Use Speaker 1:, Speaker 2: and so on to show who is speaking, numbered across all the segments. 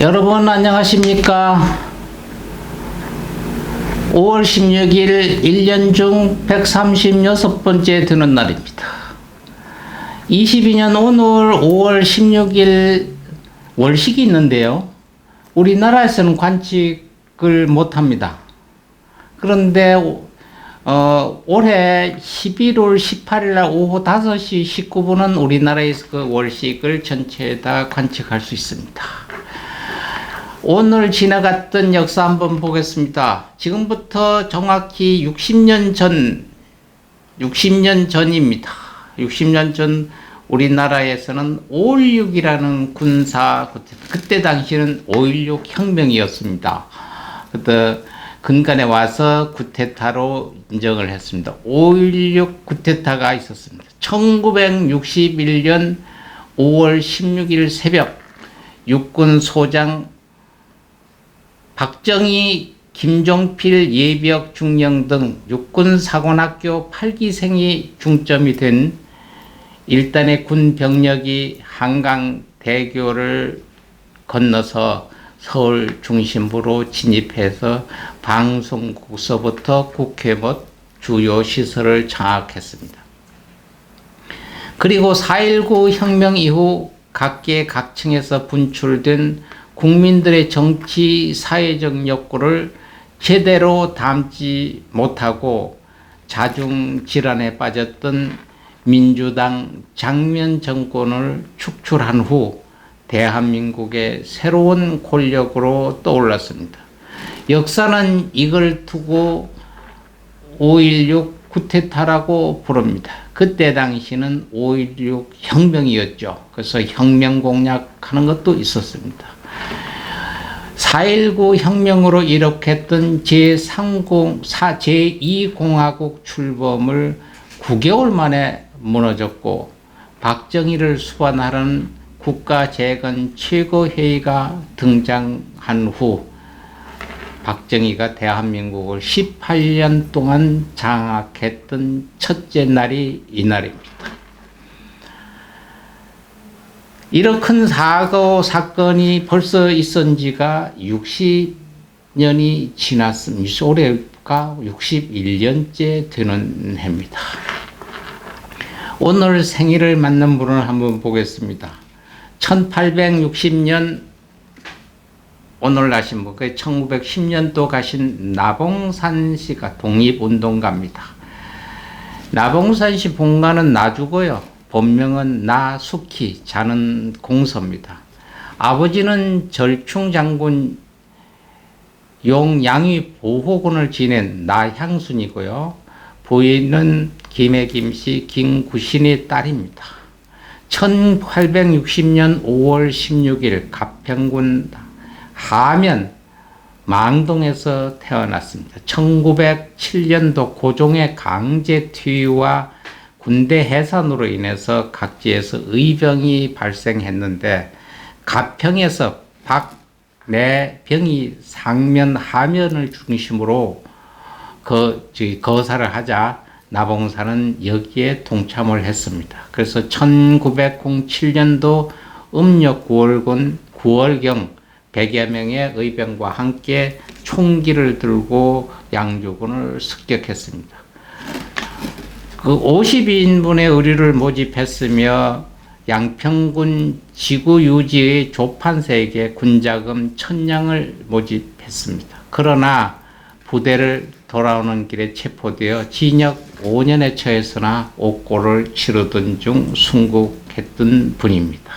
Speaker 1: 여러분 안녕하십니까? 5월 16일 1년 중 136번째 되는 날입니다. 22년 오늘 5월 16일 월식이 있는데요. 우리나라에서는 관측을 못합니다. 그런데 어, 올해 11월 18일 날 오후 5시 19분은 우리나라에서 그 월식을 전체 다 관측할 수 있습니다. 오늘 지나갔던 역사 한번 보겠습니다. 지금부터 정확히 60년 전, 60년 전입니다. 60년 전 우리나라에서는 5.16이라는 군사, 그때 당시는 5.16 혁명이었습니다. 그때 근간에 와서 구테타로 인정을 했습니다. 5.16 구테타가 있었습니다. 1961년 5월 16일 새벽 육군 소장 박정희, 김종필, 예비역 중령 등 육군사관학교 8기생이 중점이 된 일단의 군 병력이 한강 대교를 건너서 서울 중심부로 진입해서 방송국서부터 국회 및 주요 시설을 장악했습니다. 그리고 4.19 혁명 이후 각계 각층에서 분출된 국민들의 정치 사회적 욕구를 제대로 담지 못하고 자중 질환에 빠졌던 민주당 장면 정권을 축출한 후 대한민국의 새로운 권력으로 떠올랐습니다. 역사는 이걸 두고 5.16 구테타라고 부릅니다. 그때 당시는 5.16 혁명이었죠. 그래서 혁명 공략하는 것도 있었습니다. 4.19 혁명으로 이룩했던 제3공, 제2공화국 출범을 9개월 만에 무너졌고 박정희를 수반하는 국가재건 최고회의가 등장한 후 박정희가 대한민국을 18년 동안 장악했던 첫째 날이 이날입니다. 이런 큰 사고 사건이 벌써 있은 지가 60년이 지났습니다. 올해가 61년째 되는 해입니다. 오늘 생일을 맞는 분을 한번 보겠습니다. 1860년 오늘 나신 분, 그 1910년도 가신 나봉산 씨가 독립운동가입니다. 나봉산 씨 본가는 나주고요. 본명은 나숙희, 자는 공서입니다. 아버지는 절충 장군 용양위 보호군을 지낸 나향순이고요. 부인은 김해김 씨 김구신의 딸입니다. 1860년 5월 16일 가평군 하면 망동에서 태어났습니다. 1907년도 고종의 강제 퇴위와 군대 해산으로 인해서 각지에서 의병이 발생했는데 가평에서 박내 병이 상면 하면을 중심으로 그 거사를 하자 나봉사는 여기에 동참을 했습니다. 그래서 1907년도 음력 9월군 9월경 100여 명의 의병과 함께 총기를 들고 양주군을 습격했습니다. 그 52인분의 의료를 모집했으며 양평군 지구 유지의 조판사에게 군자금 천냥을 모집했습니다. 그러나 부대를 돌아오는 길에 체포되어 징역 5년에 처했으나 옥고를 치르던 중 순국했던 분입니다.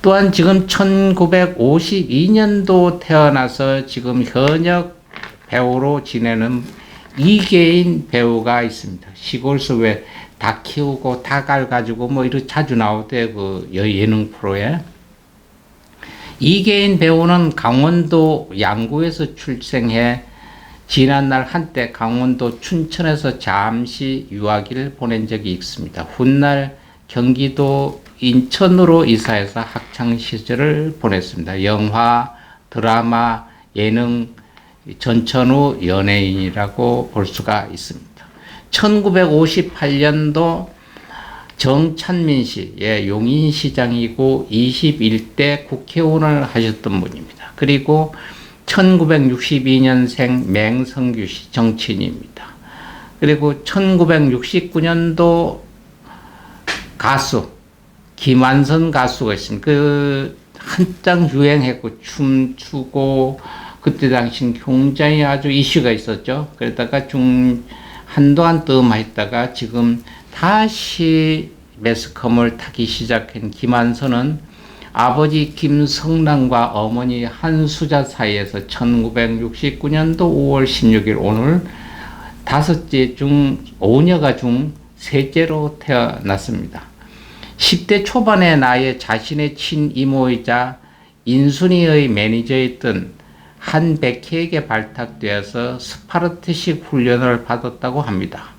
Speaker 1: 또한 지금 1952년도 태어나서 지금 현역 배우로 지내는 이계인 배우가 있습니다. 시골서 왜 닭 키우고 닭알 가지고 뭐 이렇게 자주 나오대 그 예능 프로에. 이계인 배우는 강원도 양구에서 출생해 지난날 한때 강원도 춘천에서 잠시 유학을 보낸 적이 있습니다. 훗날 경기도 인천으로 이사해서 학창 시절을 보냈습니다. 영화, 드라마, 예능, 전천후 연예인이라고 볼 수가 있습니다. 1958년도 정찬민 씨, 예, 용인시장이고 21대 국회의원을 하셨던 분입니다. 그리고 1962년생 맹성규 씨 정치인입니다. 그리고 1969년도 가수 김완선 가수가 있습니다. 그 한창 유행했고 춤추고 그때 당시 굉장히 아주 이슈가 있었죠. 그러다가 중 한동안 뜸했다가 지금 다시 매스컴을 타기 시작한 김한선은 아버지 김성남과 어머니 한수자 사이에서 1969년도 5월 16일 오늘 다섯째 중 5녀가 중 셋째로 태어났습니다. 10대 초반의 나이에 자신의 친이모이자 인순이의 매니저였던 한백희에게 발탁되어서 스파르트식 훈련을 받았다고 합니다.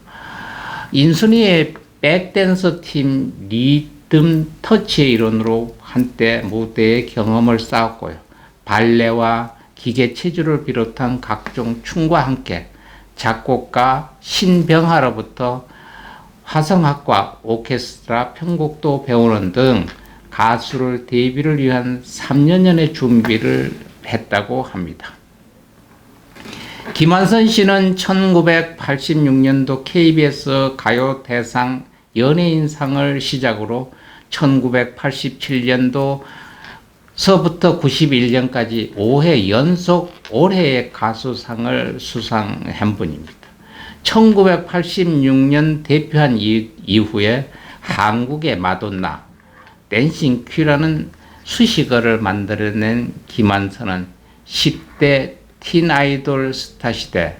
Speaker 1: 인순이의 백댄서 팀 리듬 터치의 일원으로 한때 무대의 경험을 쌓았고요. 발레와 기계 체조를 비롯한 각종 춤과 함께 작곡가 신병하로부터 화성학과 오케스트라 편곡도 배우는 등 가수를 데뷔를 위한 3년여의 준비를 했다고 합니다. 김한선 씨는 1986년도 KBS 가요 대상 연예인상을 시작으로 1987년도 서부터 91년까지 5회 연속 올해의 가수상을 수상한 분입니다. 1986년 대표한 이후에 한국의 마돈나, 댄싱 퀴라는 수식어를 만들어낸 김한선은 10대 틴 아이돌 스타 시대,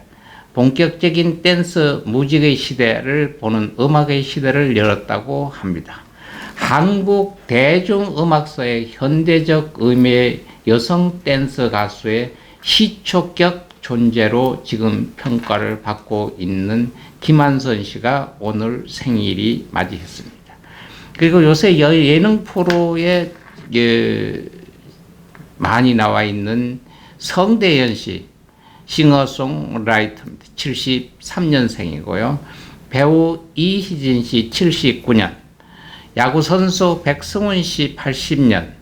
Speaker 1: 본격적인 댄스 무직의 시대를 보는 음악의 시대를 열었다고 합니다. 한국 대중음악사의 현대적 의미의 여성 댄스 가수의 시초격 존재로 지금 평가를 받고 있는 김한선 씨가 오늘 생일이 맞이했습니다. 그리고 요새 예능 프로에 예, 많이 나와 있는 성대현 씨, 싱어송라이터입니다. 73년생이고요. 배우 이희진 씨 79년, 야구 선수 백승훈 씨 80년,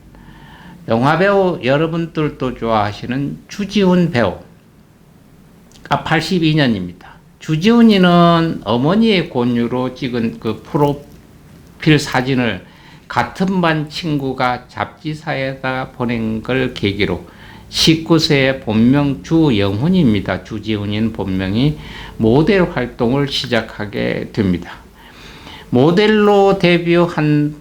Speaker 1: 영화배우 여러분들도 좋아하시는 주지훈 배우 아 82년입니다. 주지훈이는 어머니의 권유로 찍은 그 프로필 사진을 같은 반 친구가 잡지사에다 보낸 걸 계기로 19세의 본명 주영훈입니다. 주지훈인 본명이 모델 활동을 시작하게 됩니다. 모델로 데뷔한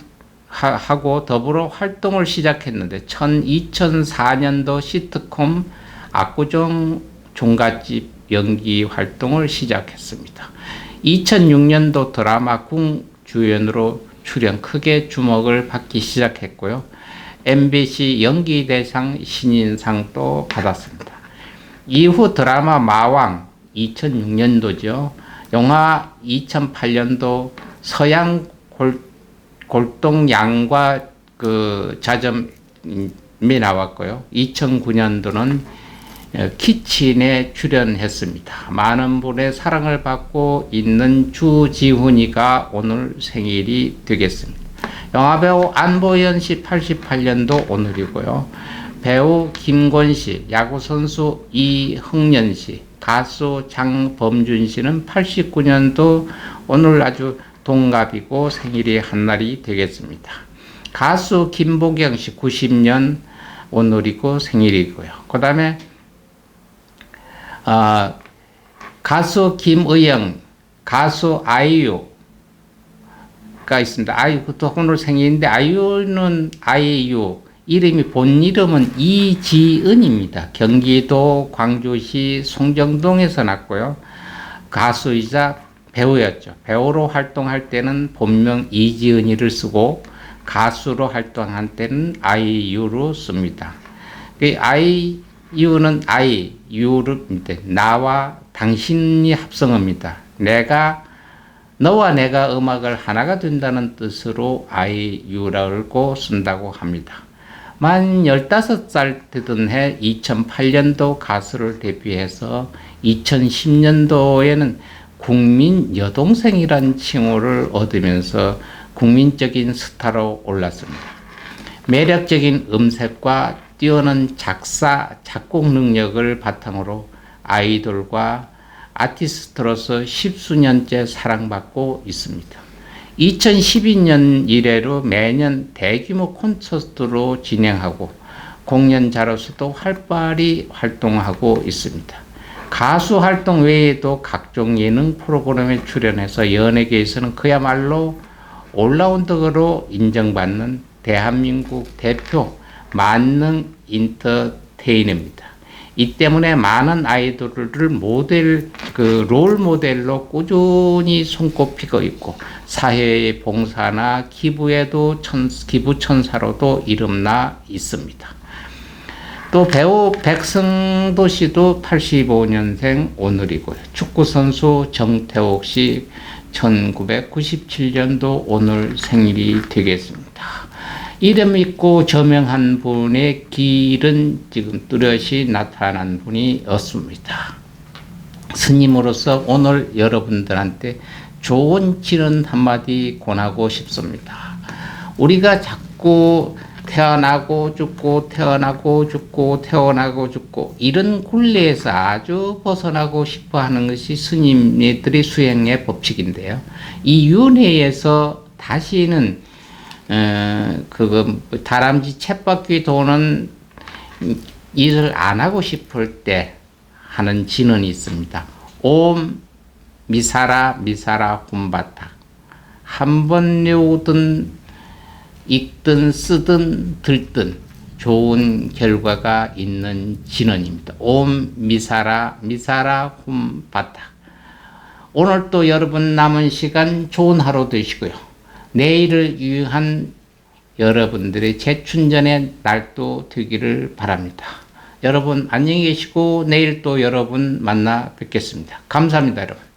Speaker 1: 하고 더불어 활동을 시작했는데 2004년도 시트콤 압구정 종갓집 연기 활동을 시작했습니다. 2006년도 드라마 궁 주연으로 출연 크게 주목을 받기 시작했고요. MBC 연기대상 신인상도 받았습니다. 이후 드라마 마왕 2006년도죠. 영화 2008년도 서양 골, 골동양과 그 자점이 나왔고요. 2009년도는 키친에 출연했습니다. 많은 분의 사랑을 받고 있는 주지훈이가 오늘 생일이 되겠습니다. 영화배우 안보현 씨 88년도 오늘이고요. 배우 김권 씨, 야구선수 이흥년 씨, 가수 장범준 씨는 89년도 오늘 아주 동갑이고 생일이 한 날이 되겠습니다. 가수 김보경 씨 90년 오늘이고 생일이고요. 그 다음에 어, 가수 김의영, 가수 아이유가 있습니다. 아이유도 오늘 생일인데 아이유는 아이유 이름이 본 이름은 이지은입니다. 경기도 광주시 송정동에서 났고요. 가수이자 배우였죠. 배우로 활동할 때는 본명 이지은이를 쓰고 가수로 활동할 때는 아이유로 씁니다. 그 아이 이유는 I, you를 나와 당신이 합성어입니다. 내가 너와 내가 음악을 하나가 된다는 뜻으로 I, you라고 쓴다고 합니다. 만 15살 되던 해 2008년도 가수를 데뷔해서 2010년도에는 국민 여동생이란 칭호를 얻으면서 국민적인 스타로 올랐습니다. 매력적인 음색과 뛰어난 작사, 작곡 능력을 바탕으로 아이돌과 아티스트로서 십수년째 사랑받고 있습니다. 2012년 이래로 매년 대규모 콘서트로 진행하고 공연자로서도 활발히 활동하고 있습니다. 가수 활동 외에도 각종 예능 프로그램에 출연해서 연예계에서는 그야말로 올라운더로 인정받는 대한민국 대표 만능 인터테이너입니다. 이 때문에 많은 아이돌을 모델 그 롤 모델로 꾸준히 손꼽히고 있고 사회의 봉사나 기부에도 천, 기부 천사로도 이름나 있습니다. 또 배우 백승도 씨도 85년생 오늘이고요. 축구 선수 정태욱 씨 1997년도 오늘 생일이 되겠습니다. 이름 있고 저명한 분의 길은 지금 뚜렷이 나타난 분이 없습니다. 스님으로서 오늘 여러분들한테 좋은 지른 한마디 권하고 싶습니다. 우리가 자꾸 태어나고 죽고 태어나고 죽고 태어나고 죽고 이런 굴레에서 아주 벗어나고 싶어 하는 것이 스님들의 수행의 법칙인데요. 이 윤회에서 다시는 어, 그거 다람쥐 쳇바퀴 도는 일을 안 하고 싶을 때 하는 진언이 있습니다. 옴 미사라 미사라 홈바타 한번 외우든 읽든 쓰든 들든 좋은 결과가 있는 진언입니다. 옴 미사라 미사라 홈바타 오늘 또 여러분 남은 시간 좋은 하루 되시고요. 내일을 위한 여러분들의 재충전의 날도 되기를 바랍니다. 여러분 안녕히 계시고 내일 또 여러분 만나 뵙겠습니다. 감사합니다, 여러분.